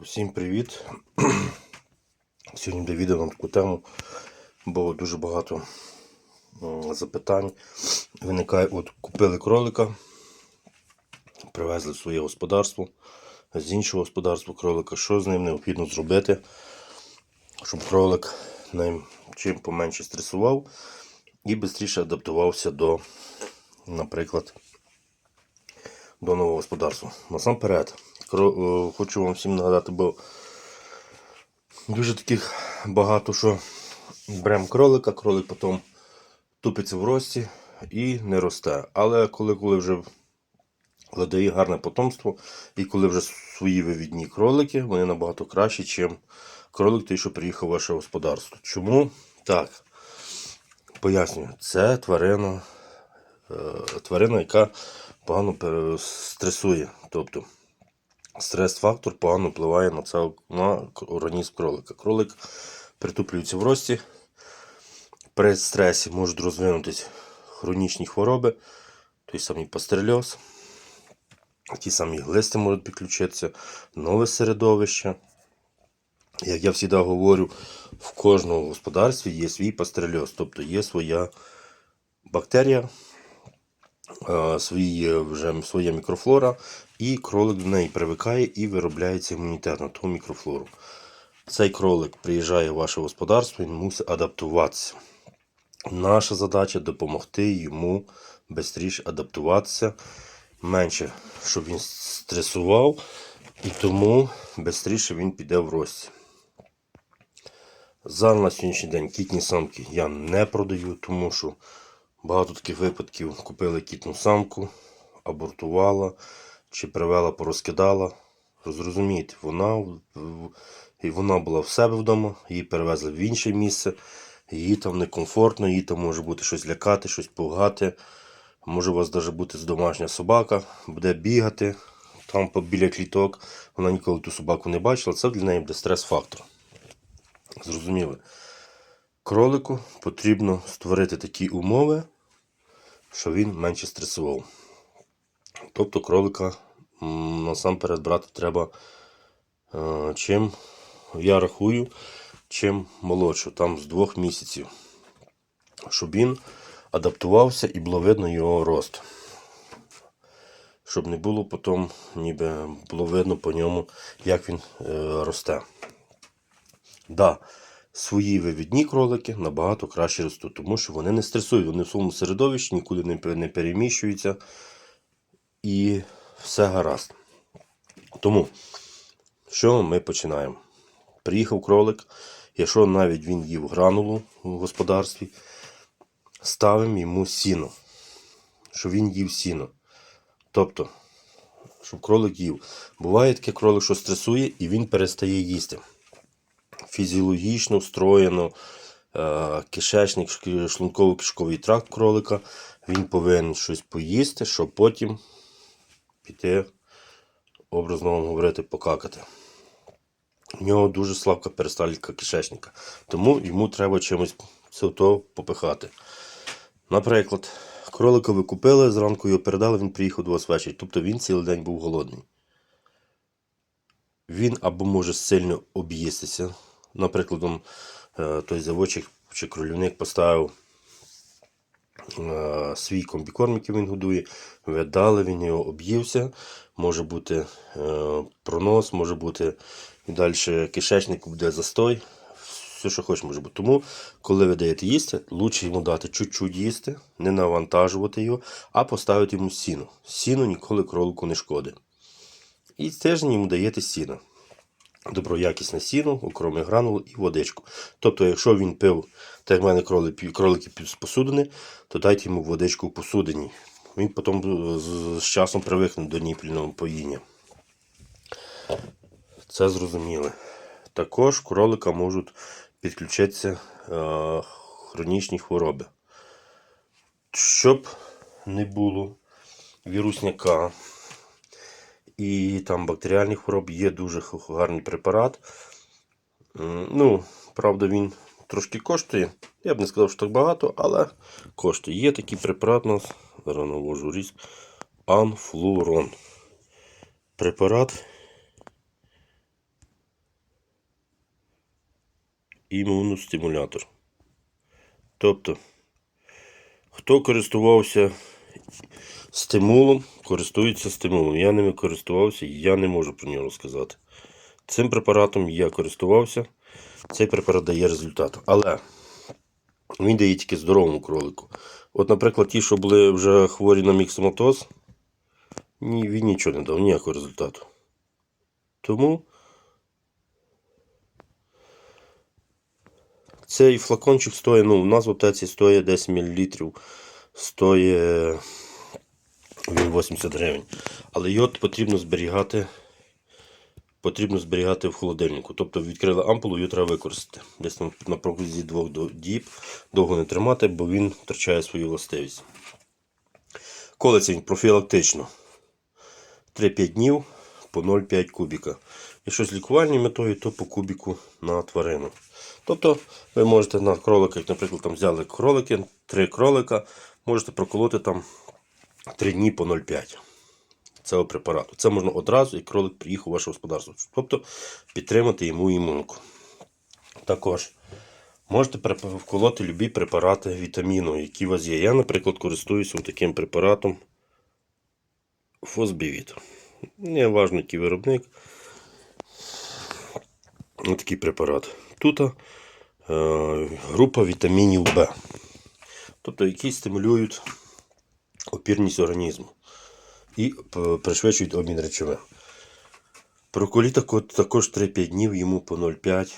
Усім привіт! Сьогодні відео на таку тему, бо дуже багато запитань виникає. От купили кролика, привезли в своє господарство, з іншого господарства кролика, що з ним необхідно зробити, щоб кролик ним чим поменше стресував і швидше адаптувався до, наприклад, до нового господарства. Насамперед, хочу вам всім нагадати, бо дуже таких багато що беремо кролика, кролик потім тупиться в рості і не росте. Але коли, коли вже видає гарне потомство, і коли вже свої вивідні кролики, вони набагато кращі, ніж кролик той, що приїхав в ваше господарство. Чому? Так. Пояснюю, це тварина, е, тварина, яка погано стресує. Тобто стрес-фактор погано впливає на, це, на організм кролика. Кролик притуплюється в рості. При стресі можуть розвинутися хронічні хвороби, той самий пастерельоз, ті самі глисти можуть підключитися, нове середовище. Як я завжди говорю, в кожному господарстві є свій пастерельоз, тобто є своя бактерія, е, свої, вже своя мікрофлора, і кролик до неї привикає і виробляється імунітет на ту мікрофлору. Цей кролик приїжджає в ваше господарство і мусить адаптуватися. Наша задача допомогти йому швидше адаптуватися, менше, щоб він стресував, і тому швидше він піде в рості. Зараз на сьогоднішній день кітні самки я не продаю, тому що багато таких випадків купили кітну самку, абортувала чи привела, порозкидала. Зрозумієте, вона, вона була в себе вдома, її перевезли в інше місце, їй там некомфортно, їй там може бути щось лякати, щось пугати. Може у вас навіть бути домашня собака, буде бігати там біля кліток. Вона ніколи ту собаку не бачила. Це для неї буде стрес-фактор. Зрозуміли? Кролику потрібно створити такі умови, що він менше стресував. Тобто кролика насамперед брати треба е, чим, я рахую, чим молодше, там з двох місяців, щоб він адаптувався і було видно його рост. Щоб не було потім, ніби було видно по ньому, як він е, росте. Да, свої вивідні кролики набагато краще ростуть, тому що вони не стресують, вони в своєму середовищі нікуди не, переміщуються і все гаразд. Тому, що ми починаємо? Приїхав кролик, якщо навіть він їв гранулу в господарстві, ставимо йому сіно, щоб він їв сіно. Тобто, щоб кролик їв. Буває таке кролик, що стресує і він перестає їсти фізіологічно встроєно е, кишечник, шк- шлунково-кишковий тракт кролика. Він повинен щось поїсти, щоб потім піти, образно вам говорити, покакати. У нього дуже слабка перистальтика кишечника. Тому йому треба чимось то попихати. Наприклад, кролика ви купили, зранку його передали, він приїхав до вас ввечері. Тобто він цілий день був голодний він або може сильно об'їстися. Наприклад, е, той заводчик чи кролівник поставив е, свій комбікорм, який він годує, ви дали, він його об'ївся. Може бути е, пронос, може бути і далі кишечник буде застой. Все, що хочеш, може бути. Тому, коли ви даєте їсти, краще йому дати чуть-чуть їсти, не навантажувати його, а поставити йому сіно. Сіно ніколи кролику не шкодить. І тиждень йому даєте сіно. Доброякісне сіно, окромі гранулу і водичку. Тобто, якщо він пив, так як в мене кролики, кролики з посудини, то дайте йому водичку в посудині. Він потім з, з часом привикне до ніпільного поїння. Це зрозуміло. Також кролика можуть підключитися е, хронічні хвороби. Щоб не було вірусняка, і там бактеріальних хвороб є дуже гарний препарат. Ну, Правда, він трошки коштує. Я б не сказав, що так багато, але коштує. Є такий препарат у нас, зараз навожу різь, Анфлурон. Препарат. Імуностимулятор. Тобто, хто користувався стимулом, користується стимулом. Я ними користувався, я не можу про нього розказати. Цим препаратом я користувався. Цей препарат дає результат. Але він дає тільки здоровому кролику. От, наприклад, ті, що були вже хворі на міксоматоз, ні, він нічого не дав, ніякого результату. Тому цей флакончик стоїть, ну, у нас в аптеці стоїть 10 мл, стоїть він 80 гривень. Але йод потрібно зберігати. Потрібно зберігати в холодильнику. Тобто відкрили ампулу, її треба використати. Десь на, протязі двох діб довго не тримати, бо він втрачає свою властивість. Колиться профілактично. 3-5 днів по 0,5 кубіка. Якщо з лікувальною метою, то по кубіку на тварину. Тобто ви можете на кроликах, наприклад, там взяли кролики, 3 кролика, можете проколоти там 3 дні по 0,5 цього препарату. Це можна одразу, і кролик приїхав у ваше господарство. Тобто підтримати йому імунку. Також можете вколоти любі препарати вітаміну, які у вас є. Я, наприклад, користуюся таким препаратом Фосбівіт. Не важливо, який виробник. Ось такий препарат. Тут е, група вітамінів В. Тобто, які стимулюють опірність організму і пришвидшують обмін речовин. Проколі також 3-5 днів йому по 0,5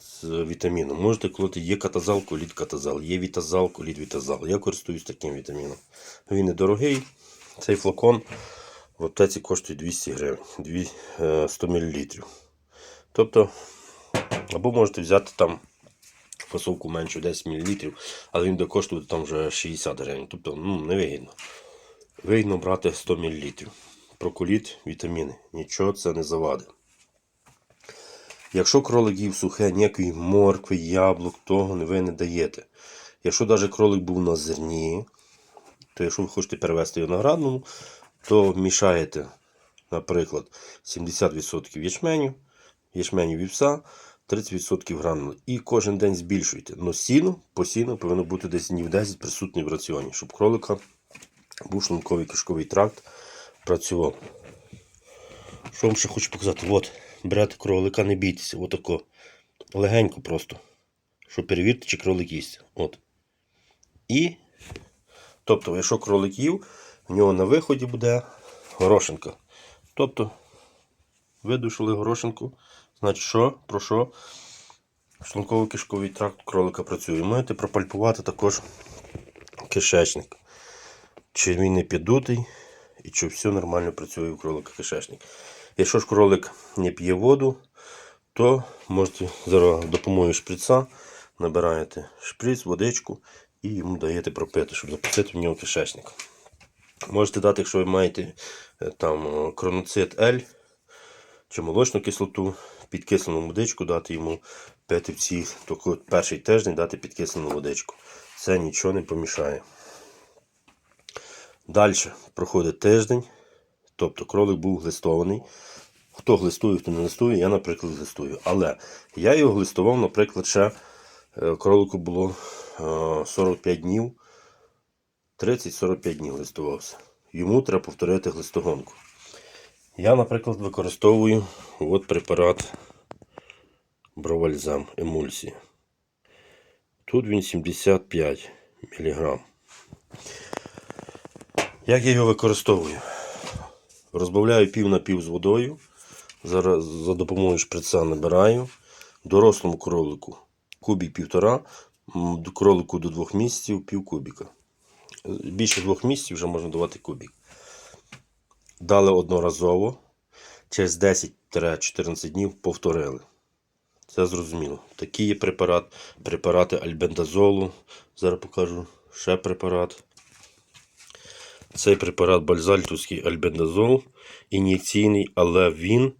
з вітаміном. Можете колоти є катазал, коліт катазал, є вітазал, коліт вітазал. Я користуюсь таким вітаміном. Він недорогий. Цей флакон в аптеці коштує 200 гривень, е, 100 мл. Тобто, або можете взяти там фасовку меншу 10 мл, але він коштувати там вже 60 гривень. Тобто, ну, невигідно. Вигідно брати 100 мл. Проколіт, вітаміни. Нічого це не завадить. Якщо кролик їв сухе, ніякої моркви, яблук, того ви не даєте. Якщо навіть кролик був на зерні, то якщо ви хочете перевести його на градному, то мішаєте, наприклад, 70% ячменю, ячменю вівса, 30% гранули. І кожен день збільшуйте. Но сіно постійно повинно бути десь днів 10 присутнє в раціоні, щоб кролика був шлунковий кишковий тракт працював. Що вам ще хочу показати? От, берете кролика, не бійтеся, отако. Легенько просто. Щоб перевірити, чи кролик їсть. От. І, тобто, якщо кролик їв, в нього на виході буде горошинка. Тобто, видушили горошинку. Значить, що? Про що? Шлунково-кишковий тракт кролика працює. Можете пропальпувати також кишечник. Чи він не піддутий, і чи все нормально працює у кролика кишечник. Якщо ж кролик не п'є воду, то можете за допомогою шприца набираєте шприц, водичку і йому даєте пропити, щоб запустити в нього кишечник. Можете дати, якщо ви маєте е, там е, кроноцит L чи молочну кислоту, підкислену водичку дати йому пити в ці тільки перший тиждень дати підкислену водичку. Це нічого не помішає. Далі проходить тиждень, тобто кролик був глистований. Хто глистує, хто не глистує, я, наприклад, глистую. Але я його глистував, наприклад, ще е, кролику було е, 45 днів, 30-45 днів глистувався. Йому треба повторити глистогонку. Я, наприклад, використовую от препарат Бровальзам емульсії. Тут він 75 мг. Як я його використовую? Розбавляю пів на пів з водою. Зараз за допомогою шприца набираю. Дорослому кролику кубік півтора, кролику до двох місяців пів кубіка. Більше двох місяців вже можна давати кубік. Дали одноразово, через 10-14 днів повторили. Це зрозуміло. Такий є препарат, препарати альбендазолу. Зараз покажу ще препарат. Цей препарат бальзальтовський альбендазол ін'єкційний, але він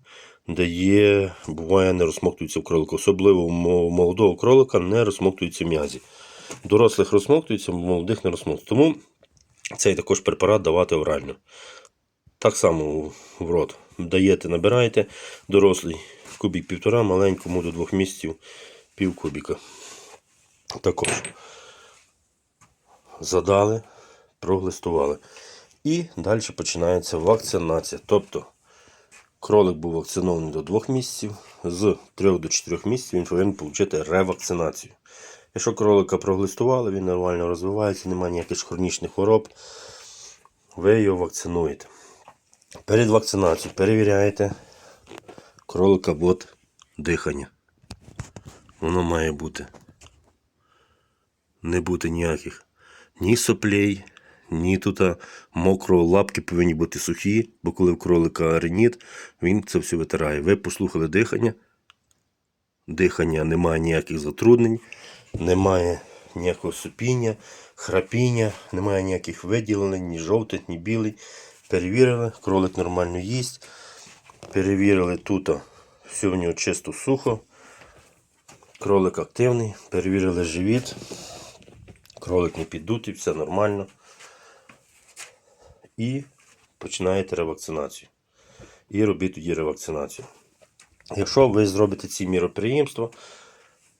дає, буває, не розсмоктується в кролику. Особливо у молодого кролика не розсмоктуються м'язі. Дорослих розсмоктуються, молодих не розсмоктуються. Тому цей також препарат давати орально. Так само в рот. Даєте, набираєте дорослий кубік півтора, маленькому до двох місяців пів кубіка. Також задали, проглистували. І далі починається вакцинація. Тобто кролик був вакцинований до 2 місяців, з 3 до 4 місяців він повинен отримати ревакцинацію. Якщо кролика проглистували, він нормально розвивається, немає ніяких хронічних хвороб, ви його вакцинуєте. Перед вакцинацією перевіряєте кролика бот дихання. Воно має бути. Не бути ніяких ні соплей, ні тут мокрого лапки повинні бути сухі, бо коли в кролика реніт, він це все витирає. Ви послухали дихання. Дихання немає ніяких затруднень, немає ніякого супіння, храпіння, немає ніяких виділень, ні жовтих, ні білий. Перевірили, кролик нормально їсть. Перевірили тут, все в нього чисто сухо. Кролик активний, перевірили живіт. Кролик не піддутий, все нормально. І починаєте ревакцинацію. І робіть тоді ревакцинацію. Якщо ви зробите ці міроприємства,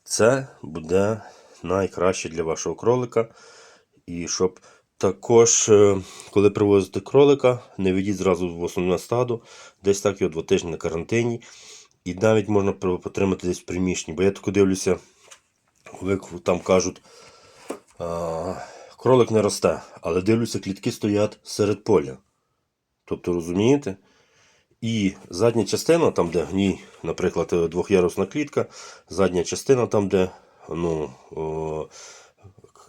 це буде найкраще для вашого кролика. І щоб також, е, коли привозите кролика, не ведіть зразу в основне стадо, десь так його два тижні на карантині. І навіть можна потримати десь в приміщенні. Бо я тако дивлюся, там кажуть, кролик не росте, але дивлюся, клітки стоять серед поля. Тобто, розумієте? І задня частина, там, де гній, наприклад, е, двох'ярусна клітка, задня частина, там, де ну, о,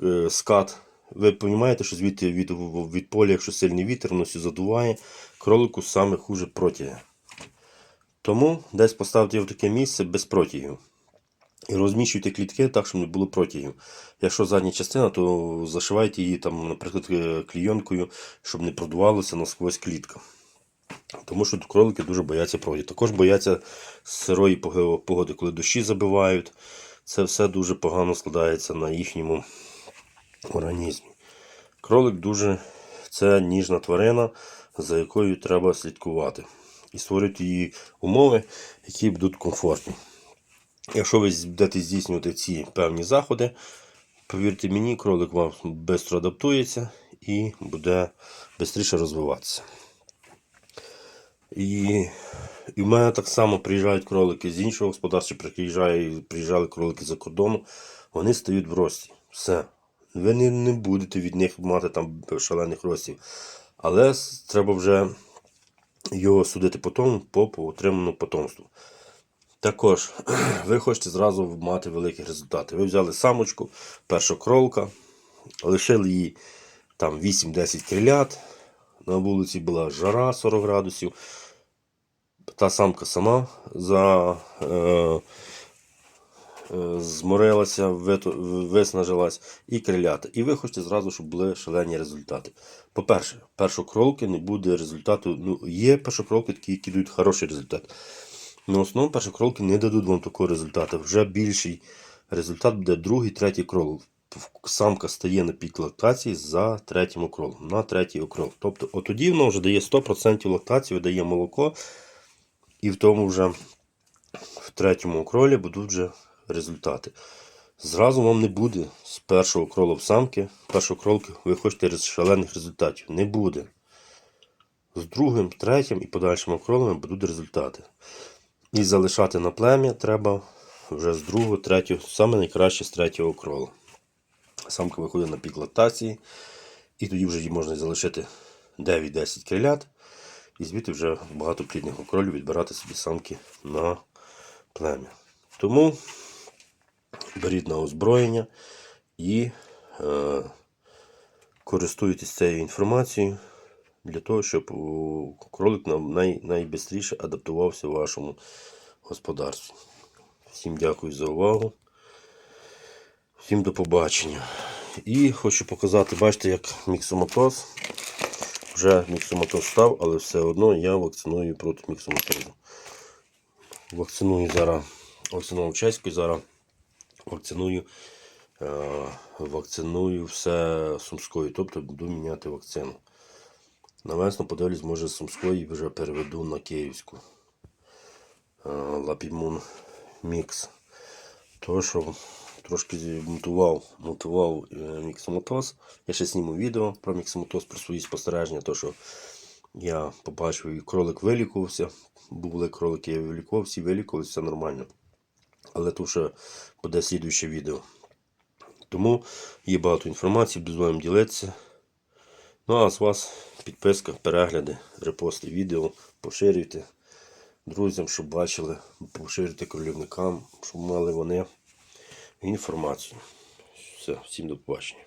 е, скат. Ви розумієте, що звідти від, від поля, якщо сильний вітер, воно все задуває, кролику саме хуже протяги. Тому десь поставте його в таке місце без протягів. І розміщуйте клітки так, щоб не було протягів. Якщо задня частина, то зашивайте її, там, наприклад, е, клійонкою, щоб не продувалося насквозь клітка. Тому що кролики дуже бояться протягів. Також бояться сирої погоди, коли дощі забивають. Це все дуже погано складається на їхньому організмі. Кролик дуже це ніжна тварина, за якою треба слідкувати. І створити її умови, які будуть комфортні. Якщо ви будете здійснювати ці певні заходи, повірте мені, кролик вам швидко адаптується і буде швидше розвиватися. І, і в мене так само приїжджають кролики з іншого господарства, приїжджали кролики за кордону, вони стають в рості. Все. Ви не, не будете від них мати там шалених ростів. Але треба вже його судити по тому, по, по отриманому потомству. Також ви хочете зразу мати великі результати. Ви взяли самочку, перша кролка, лишили її там 8-10 крилят. На вулиці була жара 40 градусів. Та самка сама за, е, зморилася, вито- виснажилась і крилята. І ви хочете зразу, щоб були шалені результати. По-перше, першокролки не буде результату. Ну, є першокролки, такі, які дають хороший результат. На основному першокролки не дадуть вам такого результату. Вже більший результат буде другий, третій крол. Самка стає на пік лактації за третім окролом, на третій окрол. Тобто, от тоді воно вже дає 100% лактації, видає молоко, і в тому вже в третьому окролі будуть вже результати. Зразу вам не буде з першого кролу в самки, першого кролки ви хочете шалених результатів. Не буде. З другим, третім і подальшими кролами будуть результати. І залишати на плем'я треба вже з другого, третього, саме найкраще з третього крола. Самка виходить на пік лактації, і тоді вже її можна залишити 9-10 крилят, і звідти вже багато плідних окролів відбирати собі самки на плем'я. Тому беріть на озброєння і е, користуйтесь цією інформацією для того, щоб кролик нам най, найбистріше адаптувався в вашому господарстві. Всім дякую за увагу. Всім до побачення. І хочу показати, бачите, як міксоматоз. Вже міксоматоз став, але все одно я вакциную проти міксоматозу. Вакциную зараз, вакцинував чеську, зараз вакциную, е, вакциную все сумською, тобто буду міняти вакцину. Навесно подивлюсь, може з сумської вже переведу на київську. Е, Лапімун Мікс. того, що трошки мотивував, мотивував е, міксомотоз. Я ще зніму відео про міксомотоз, про свої спостереження, то що я побачив, і кролик вилікувався. Були кролики, я вилікував, всі вилікувалися, все нормально. Але то ще буде слідуюче відео. Тому є багато інформації, буду з ділитися. Ну а з вас підписка, перегляди, репости відео, поширюйте друзям, щоб бачили, поширюйте кролівникам, щоб мали вони інформацію. Все, всім до побачення.